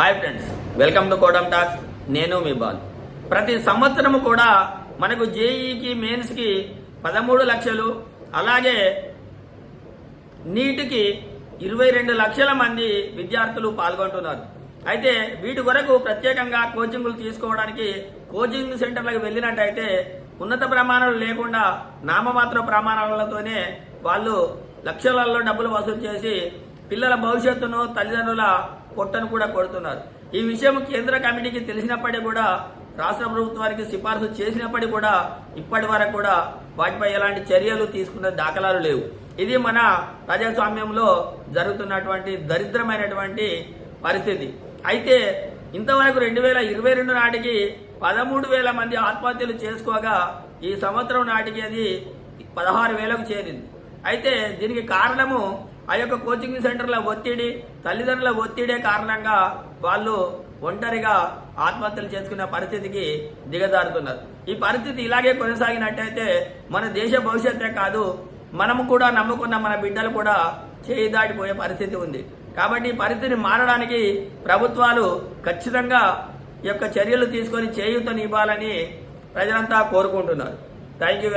Hi friends welcome to కోడమ్ talks. నేను మీ బాల్. ప్రతి సంవత్సరము కూడా మనకు జేఈకి మెయిన్స్కి పదమూడు లక్షలు అలాగే నీటికి ఇరవై రెండు లక్షల మంది విద్యార్థులు పాల్గొంటున్నారు. అయితే వీటి కొరకు ప్రత్యేకంగా కోచింగ్లు తీసుకోవడానికి కోచింగ్ సెంటర్లకు వెళ్ళినట్టయితే ఉన్నత ప్రమాణాలు లేకుండా నామమాత్ర ప్రమాణాలతోనే వాళ్ళు లక్షలలో డబ్బులు వసూలు చేసి పిల్లల భవిష్యత్తును తల్లిదండ్రుల పొట్టను కూడా కొడుతున్నారు. ఈ విషయం కేంద్ర కమిటీకి తెలిసినప్పటికీ కూడా రాష్ట్ర ప్రభుత్వానికి సిఫార్సు చేసినప్పటికీ కూడా ఇప్పటి వరకు కూడా వాటిపై ఎలాంటి చర్యలు తీసుకున్న దాఖలాలు లేవు. ఇది మన ప్రజాస్వామ్యంలో జరుగుతున్నటువంటి దరిద్రమైనటువంటి పరిస్థితి. అయితే ఇంతవరకు రెండు వేల ఇరవై రెండు నాటికి పదమూడు వేల మంది ఆత్మహత్యలు చేసుకోగా ఈ సంవత్సరం నాటికి అది పదహారు వేలకు చేరింది. అయితే దీనికి కారణము ఆ యొక్క కోచింగ్ సెంటర్ల ఒత్తిడి తల్లిదండ్రుల ఒత్తిడే కారణంగా వాళ్ళు ఒంటరిగా ఆత్మహత్యలు చేసుకునే పరిస్థితికి దిగజారుతున్నారు. ఈ పరిస్థితి ఇలాగే కొనసాగినట్టయితే మన దేశ భవిష్యత్తే కాదు మనము కూడా నమ్ముకున్న మన బిడ్డలు కూడా చేయి దాటిపోయే పరిస్థితి ఉంది. కాబట్టి ఈ పరిస్థితిని మారడానికి ప్రభుత్వాలు ఖచ్చితంగా ఈ యొక్క చర్యలు తీసుకొని చేయూతనివ్వాలని ప్రజలంతా కోరుకుంటున్నారు. Thank you